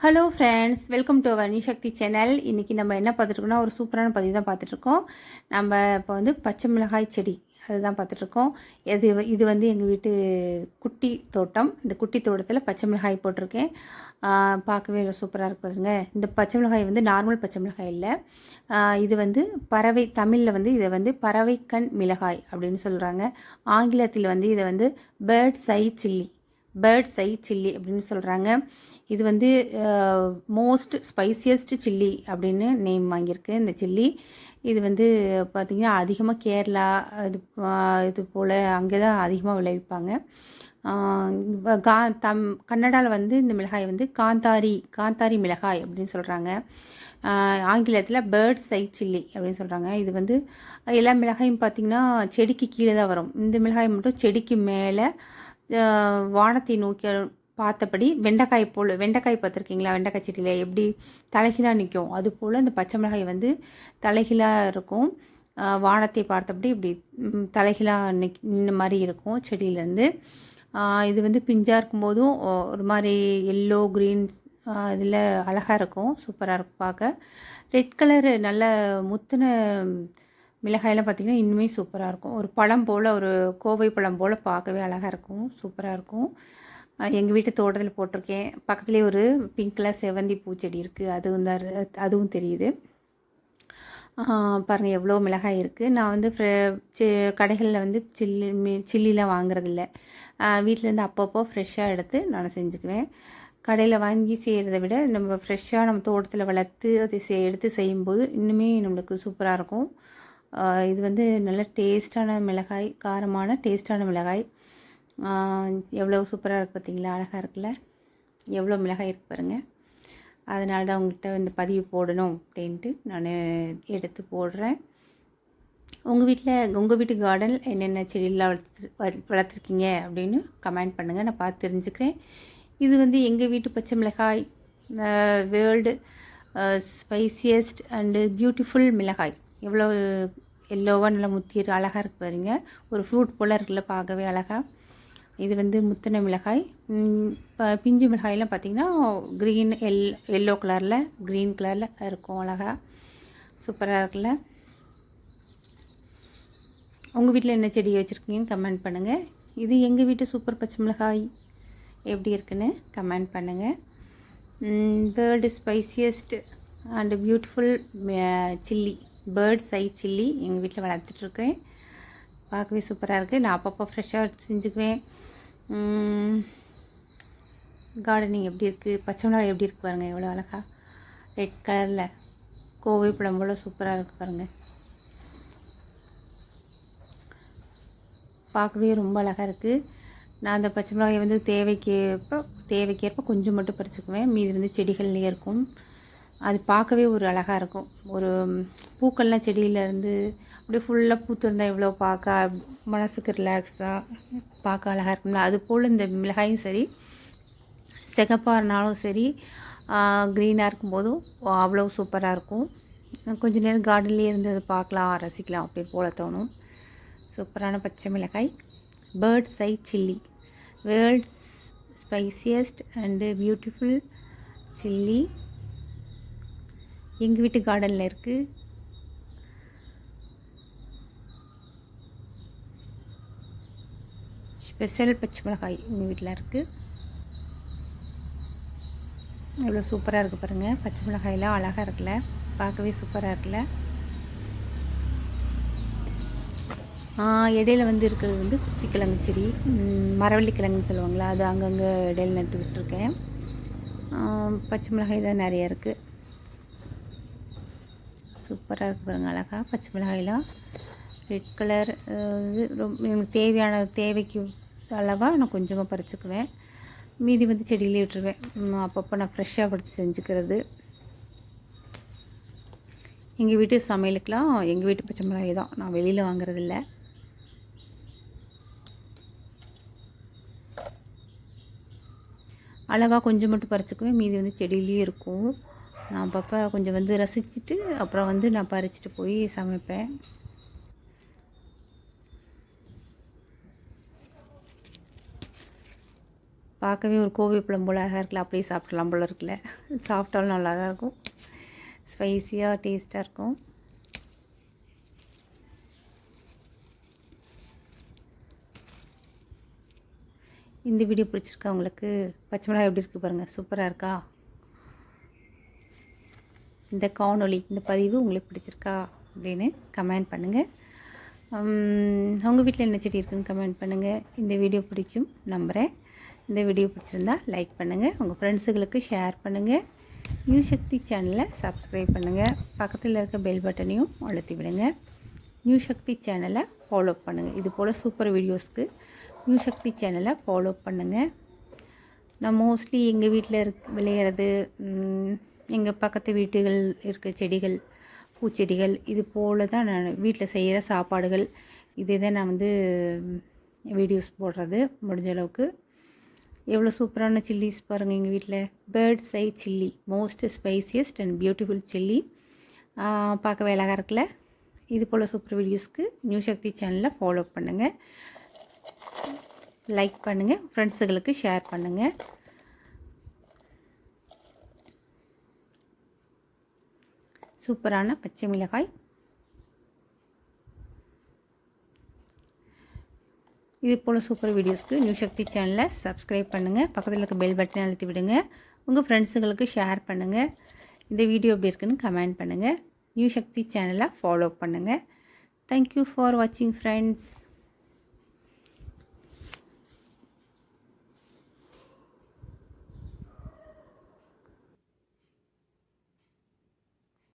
Hello friends welcome to our Sakthi channel இன்றைக்கி நம்ம என்ன பார்த்துட்ருக்கோம்னா ஒரு சூப்பரான பதிவு தான் பார்த்துட்ருக்கோம் நம்ம இப்போ வந்து பச்சை மிளகாய் செடி அதுதான் பார்த்துட்ருக்கோம் இது இது வந்து எங்கள் வீட்டு குட்டி தோட்டம். இந்த குட்டி தோட்டத்தில் பச்சை மிளகாய் போட்டிருக்கேன். பார்க்கவே சூப்பராக இருக்குதுங்க இந்த பச்சை மிளகாய் வந்து நார்மல் பச்சை மிளகாய் இல்லை. இது வந்து பறவை தமிழில் வந்து இதை வந்து பறவை கண் மிளகாய் அப்படின்னு சொல்கிறாங்க ஆங்கிலத்தில் வந்து இதை வந்து bird's eye chilli birds eye chilli அப்படின்னு சொல்கிறாங்க இது வந்து மோஸ்ட் ஸ்பைசியஸ்ட் சில்லி அப்படின்னு நேம் வாங்கியிருக்கு இந்த சில்லி இது வந்து பார்த்திங்கன்னா அதிகமாக கேரளா இது இது போல் அங்கே தான் அதிகமாக விளைவிப்பாங்க கா தம் கன்னடாவில் வந்து இந்த மிளகாய் வந்து காந்தாரி காந்தாரி மிளகாய் அப்படின்னு சொல்கிறாங்க ஆங்கிலத்தில் பேர்ட்ஸ் ஐ சில்லி அப்படின்னு சொல்கிறாங்க இது வந்து எல்லா மிளகாயும் பார்த்திங்கன்னா செடிக்கு கீழே தான் வரும். இந்த மிளகாய் மட்டும் செடிக்கு மேலே வானத்தை நோக்கி பார்த்தபடி வெண்டைக்காய் போல் வெண்டைக்காய் பார்த்துருக்கீங்களா? வெண்டைக்காய் செடியில் எப்படி தலைகீழாக நிற்கும் அது போல் இந்த பச்சை மிளகாய் வந்து தலைகீழாக இருக்கும். வானத்தை பார்த்தபடி இப்படி தலைகீழாக நிக் நின்ன மாதிரி இருக்கும் செடியிலேருந்து. இது வந்து பிஞ்சாக இருக்கும்போதும் ஒரு மாதிரி எல்லோ க்ரீன்ஸ் இதில் அழகாக இருக்கும். சூப்பராக இருக்கும் பார்க்க. ரெட் கலரு நல்ல முத்தின மிளகாயெல்லாம் பார்த்திங்கன்னா இன்னுமே சூப்பராக இருக்கும். ஒரு பழம் போல் ஒரு கோவை பழம் போல் பார்க்கவே அழகாக இருக்கும். சூப்பராக இருக்கும். எங்கள் வீட்டு தோட்டத்தில் போட்டிருக்கேன். பக்கத்துலேயே ஒரு பிங்க்கில் செவந்தி பூச்செடி இருக்குது அதுவும் தான் அதுவும் தெரியுது. பாருங்கள் எவ்வளோ மிளகாய் இருக்குது நான் வந்து கடைகளில் வந்து சில்லி மி- சில்லிலாம் வாங்குறதில்ல. வீட்டிலேருந்து அப்பப்போ ஃப்ரெஷ்ஷாக எடுத்து நான் செஞ்சுக்குவேன். கடையில் வாங்கி செய்கிறத விட நம்ம ஃப்ரெஷ்ஷாக நம்ம தோட்டத்தில் வளர்த்து அதை செய் எடுத்து செய்யும்போது இன்னுமே நம்மளுக்கு சூப்பராக இருக்கும். இது வந்து நல்ல டேஸ்டான மிளகாய் காரமான டேஸ்டான மிளகாய். எவ்வளோ சூப்பராக இருக்குது பார்த்தீங்களா அழகாக இருக்குல்ல? எவ்வளோ மிளகாய் இருக்கு பாருங்கள் அதனால தான் உங்கள்கிட்ட இந்த பதிவு போடணும் அப்படின்ட்டு நான் எடுத்து போடுறேன். உங்கள் வீட்டில் உங்கள் வீட்டு கார்டன் என்னென்ன செடியெல்லாம் வளர்த்து வளர்த்துருக்கீங்க அப்படின்னு கமெண்ட் பண்ணுங்கள் நான் பார்த்து தெரிஞ்சுக்கிறேன். இது வந்து எங்கள் வீட்டு பச்சை மிளகாய் வேர்ல்டு ஸ்பைசியஸ்ட் அண்டு பியூட்டிஃபுல் மிளகாய். எவ்வளோ எல்லோவாக நல்லா முத்திரு அழகாக இருக்கு பாருங்க. ஒரு ஃப்ரூட் போல் இருக்குல்ல பார்க்கவே அழகாக இது வந்து முத்தின மிளகாய். இப்போ பிஞ்சு மிளகாயெல்லாம் பார்த்திங்கன்னா க்ரீன் எல் எல்லோ கலரில் க்ரீன் கலரில் இருக்கும் அழகாக சூப்பராக இருக்குல்ல. உங்கள் வீட்டில் என்ன செடி வச்சுருக்கீங்கன்னு கமெண்ட் பண்ணுங்கள் இது எங்கள் வீட்டு சூப்பர் பச்சை மிளகாய். எப்படி இருக்குன்னு கமெண்ட் பண்ணுங்கள் world spiciest and beautiful chilli bird's eye chilli எங்கள் வீட்டில் வளர்த்துட்ருக்கேன் பார்க்கவே சூப்பராக இருக்குது நான் அப்பப்போ ஃப்ரெஷ்ஷாக செஞ்சுக்குவேன். கார்டனிங் எப்படி இருக்குது பச்சை மிளகாய் எப்படி இருக்குது பாருங்கள் எவ்வளோ அழகா. ரெட் கலரில் கோவை பழம் போல் சூப்பராக இருக்குது பாருங்கள் பார்க்கவே ரொம்ப அழகாக இருக்குது நான் அந்த பச்சை மிளகாயை வந்து தேவைக்கேற்ப தேவைக்கேற்ப கொஞ்சம் மட்டும் பறிச்சுக்குவேன். மீதி வந்து செடிகள்லேயே இருக்கும். அது பார்க்கவே ஒரு அழகாக இருக்கும். ஒரு பூக்கள்லாம் செடியிலேருந்து அப்படியே ஃபுல்லாக பூத்திருந்தால் எவ்வளோ பார்க்க மனசுக்கு ரிலாக்ஸாக பார்க்க அழகாக இருக்கும்ல. அது போல் இந்த மிளகாயும் சரி சிகப்பாக இருந்தாலும் சரி க்ரீனாக இருக்கும்போதும் அவ்வளோ சூப்பராக இருக்கும். கொஞ்ச நேரம் கார்டன்லேயே இருந்து அதை பார்க்கலாம் ரசிக்கலாம். அப்படி போல தோணும். சூப்பரான பச்சை மிளகாய் bird's eye chilli world's spiciest and beautiful chilli எங்கள் வீட்டு கார்டனில் இருக்குது ஸ்பெஷல் பச்சை மிளகாய் எங்கள் வீட்டில் இருக்குது எவ்வளோ சூப்பராக இருக்குது பாருங்கள் பச்சை மிளகாயெல்லாம் அழகாக இருக்குல்ல. பார்க்கவே சூப்பராக இருக்குல்ல. இடையில வந்து இருக்கிறது வந்து குச்சிக்கிழங்கு செடி. மரவள்ளிக்கிழங்குன்னு மரவள்ளி கிழங்குன்னு சொல்லுவாங்களா? அது அங்கங்கே இடையில நட்டு விட்டுருக்கேன். பச்சை மிளகாய் தான் நிறைய இருக்குது சூப்பராக இருக்குது பாருங்கள் அழகா. பச்சை மிளகாயெல்லாம் ரெட் கலர் இது ரொம்ப எனக்கு தேவையான தேவைக்கு அளவாக நான் கொஞ்சமாக பறிச்சுக்குவேன். மீதி வந்து செடியிலே விட்டுருவேன். அப்பப்போ நான் ஃப்ரெஷ்ஷாக பறித்து செஞ்சுக்கிறது. எங்கள் வீட்டு சமையலுக்கெலாம் எங்கள் வீட்டு பச்சை மிளகாய் தான். நான் வெளியில் வாங்குறதில்ல. அளவாக கொஞ்சம் மட்டும் பறிச்சுக்குவேன். மீதி வந்து செடியிலேயே இருக்கும். நான் அப்பப்போ கொஞ்சம் வந்து ரசிச்சுட்டு அப்புறம் வந்து நான் பறிச்சுட்டு போய் சமைப்பேன். பார்க்கவே ஒரு கோவி பழம் போல் அழகாக இருக்குல்ல அப்படியே சாப்பிடலாம் போல் இருக்குல்ல. சாப்பிட்டாலும் நல்லா தான் இருக்கும். ஸ்பைஸியாக டேஸ்ட்டாக இருக்கும். இந்த வீடியோ பிடிச்சிருக்கா உங்களுக்கு? பச்சை மிளகாய் எப்படி இருக்குது பாருங்கள் சூப்பராக இருக்கா? இந்த காணொளி இந்த பதிவு உங்களுக்கு பிடிச்சிருக்கா அப்படின்னு கமெண்ட் பண்ணுங்கள் உங்கள் வீட்டில் என்ன செடி இருக்குன்னு கமெண்ட் பண்ணுங்கள் இந்த வீடியோ பிடிக்கும் நம்புகிறேன் இந்த வீடியோ பிடிச்சிருந்தா லைக் பண்ணுங்கள் உங்கள் ஃப்ரெண்ட்ஸுகளுக்கு ஷேர் பண்ணுங்கள் நியூ சக்தி சேனலை சப்ஸ்கிரைப் பண்ணுங்கள் பக்கத்தில் இருக்க பெல் பட்டனையும் அழுத்தி விடுங்க. நியூ சக்தி சேனலை ஃபாலோ பண்ணுங்கள் இது போல் சூப்பர் வீடியோஸ்க்கு நியூ சக்தி சேனலை ஃபாலோ பண்ணுங்கள் நான் மோஸ்ட்லி எங்கள் வீட்டில் இருக் விளையிறது எங்கள் பக்கத்து வீட்டுகள் இருக்க செடிகள் பூச்செடிகள் இது போல் தான் நான் வீட்டில் செய்கிற சாப்பாடுகள். இதை தான் நான் வந்து வீடியோஸ் போடுறது முடிஞ்ச அளவுக்கு. எவ்வளோ சூப்பரான சில்லிஸ் பாருங்கள் எங்கள் வீட்டில் bird's eye chilli most spiciest and beautiful chilli பார்க்கவே அழகாக இருக்குல்ல? இது போல் சூப்பர் வீடியோஸ்க்கு நியூ சக்தி சேனலை ஃபாலோ பண்ணுங்கள் லைக் பண்ணுங்கள் ஃப்ரெண்ட்ஸுகளுக்கு ஷேர் பண்ணுங்கள் சூப்பரான பச்சை மிளகாய். இது போல் சூப்பர் வீடியோஸ்க்கு நியூ சக்தி சேனலை சப்ஸ்கிரைப் பண்ணுங்கள் பக்கத்தில் இருக்க பெல் பட்டனை அழுத்தி விடுங்க. உங்கள் ஃப்ரெண்ட்ஸுங்களுக்கு ஷேர் பண்ணுங்கள் இந்த வீடியோ எப்படி இருக்குன்னு கமெண்ட் பண்ணுங்கள் நியூ சக்தி சேனலை ஃபாலோ பண்ணுங்கள் தேங்க்யூ ஃபார் வாட்சிங் ஃப்ரெண்ட்ஸ்